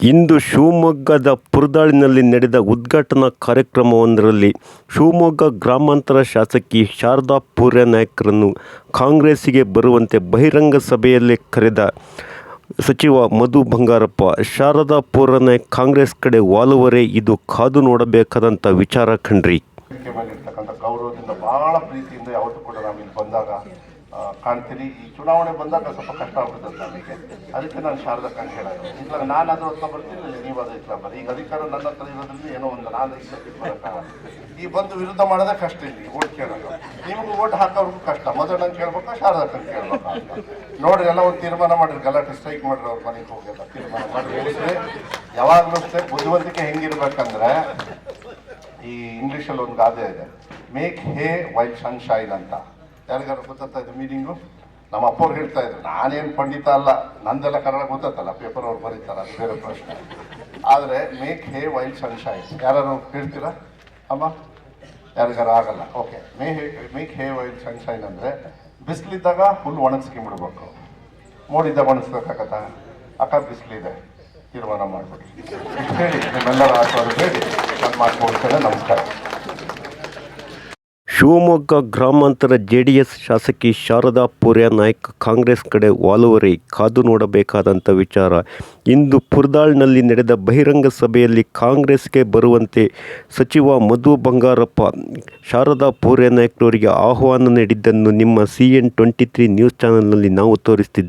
ಇಂದು ಶಿವಮೊಗ್ಗದ ಪುರದಾಳಿನಲ್ಲಿ ನಡೆದ ಉದ್ಘಾಟನಾ ಕಾರ್ಯಕ್ರಮವೊಂದರಲ್ಲಿ ಶಿವಮೊಗ್ಗ ಗ್ರಾಮಾಂತರ ಶಾಸಕಿ ಶಾರದಾ ಪೂರ್ಯನಾಯ್ಕರನ್ನು ಕಾಂಗ್ರೆಸ್ಸಿಗೆ ಬರುವಂತೆ ಬಹಿರಂಗ ಸಭೆಯಲ್ಲೇ ಕರೆದ ಸಚಿವ ಮಧು ಬಂಗಾರಪ್ಪ, ಶಾರದಾ ಪೂರ್ಯನಾಯ್ಕ ಕಾಂಗ್ರೆಸ್ ಕಡೆ ವಾಲುವರೇ, ಇದು ಕಾದು ನೋಡಬೇಕಾದಂಥ ವಿಚಾರ ಕಣ್ರಿ ನಾವು ಕಾಣ್ತೀನಿ ಈ ಚುನಾವಣೆ ಬಂದಾಗ ಸ್ವಲ್ಪ ಕಷ್ಟ ಆಗ್ಬಿಡುತ್ತೆ ನನಗೆ. ಅದಕ್ಕೆ ನಾನು ಶಾರದಕ್ಕಂತ ಹೇಳೋದು. ಇಲ್ಲ ಅದ್ರ ಹತ್ರ ಬರ್ತೀನಿ ನೀವಾದ್ರೂ ಹತ್ರ ಬರ್ರಿ. ಈಗ ಅಧಿಕಾರ ನನ್ನ ಹತ್ರ ಇರೋದ್ರಿಂದ ಏನೋ ಒಂದು ನಾನು ಈ ಬಂದು ವಿರುದ್ಧ ಮಾಡೋದೇ ಕಷ್ಟ ಇಲ್ಲಿ, ಓಟ್ ಕೇಳೋದು. ನಿಮಗೆ ಓಟ್ ಹಾಕೋರ್ಗೂ ಕಷ್ಟ. ಮೊದಲು ನಂಗೆ ಕೇಳ್ಬೇಕು, ಶಾರದಾ ಕೇಳ್ಬೇಕಾ ಕೇಳ್ಬೇಕು ನೋಡ್ರಿ, ಎಲ್ಲ ಒಂದು ತೀರ್ಮಾನ ಮಾಡಿರಿ ಗಲಾಟೆ ಸ್ಟ್ರೈಕ್ ಮಾಡ್ರಿ ಅವ್ರ ಮನೆಗೆ ಹೋಗಿಲ್ಲ ತೀರ್ಮಾನ ಮಾಡಿ ಹೇಳಿದ್ರೆ. ಯಾವಾಗಲೂ ಅಷ್ಟೇ, ಬುದ್ಧಿವಂತಿಕೆ ಹೆಂಗಿರ್ಬೇಕಂದ್ರೆ ಈ ಇಂಗ್ಲೀಷಲ್ಲಿ ಒಂದು ಗಾದೆ ಇದೆ. ಮೇಕ್ ಹೇ ವೈಟ್ ಸನ್ಶೈನ್ ಅಂತ. ಯಾರಿಗಾರು ಗೊತ್ತಾಗ್ತಾ ಇದು ಮೀನಿಂಗು ನಮ್ಮ ಅಪ್ಪವ್ರು ಹೇಳ್ತಾ ಇದ್ರು, ನಾನೇನು ಪಂಡಿತ ಅಲ್ಲ, ನಂದೆಲ್ಲ ಕನ್ನಡ ಗೊತ್ತಲ್ಲ ಪೇಪರ್ ಅವ್ರು ಬರೀತಾರೆ, ಅದು ಬೇರೆ ಪ್ರಶ್ನೆ. ಆದರೆ ಮೇಕ್ ಹೇ ವೈಲ್ ಸನ್ಶೈನ್ ಯಾರು ಹೇಳ್ತೀರಾ? ಅಮ್ಮ? ಯಾರಿಗಾರು ಆಗಲ್ಲ. Okay may hay make hay while sunshine ಅಂದರೆ ಬಿಸಿಲಿದ್ದಾಗ ಹುಲ್ಲು ಒಣಗಿಸ್ಕೊಂಬಿಡ್ಬೇಕು ಮೋಡಿದ್ದಾಗ ಒಣಗಿಸ್ಬೇಕಾಗತ್ತಾ ಅಕ್ಕ, ಬಿಸಿಲಿದೆ. ತೀರ್ಮಾನ ಇಷ್ಟು ಹೇಳಿ, ನಿಮ್ಮೆಲ್ಲರ ಆಶೀರ್ವಾದ ಹೇಳಿ, ನಾನು ಮಾಡ್ಕೊಡ್ತೇನೆ, ನಮಸ್ಕಾರ. ಶಿವಮೊಗ್ಗ ಗ್ರಾಮಾಂತರ ಜೆ ಡಿ ಎಸ್ ಶಾಸಕಿ ಶಾರದಾ ಪೂರ್ಯ ನಾಯ್ಕ್ ಕಾಂಗ್ರೆಸ್ ಕಡೆ ವಾಲುವರಿ, ಕಾದು ನೋಡಬೇಕಾದಂಥ ವಿಚಾರ. ಇಂದು ಪುರ್ದಾಳ್ನಲ್ಲಿ ನಡೆದ ಬಹಿರಂಗ ಸಭೆಯಲ್ಲಿ ಕಾಂಗ್ರೆಸ್ಗೆ ಬರುವಂತೆ ಸಚಿವ ಮಧು ಬಂಗಾರಪ್ಪ, ಶಾರದಾ ಪೂರ್ಯ ನಾಯ್ಕರಿಗೆ ಆಹ್ವಾನ ನೀಡಿದ್ದನ್ನು ನಿಮ್ಮ C N twenty three news ಚಾನಲ್ನಲ್ಲಿ ನಾವು ತೋರಿಸ್ತಿದ್ದೇವೆ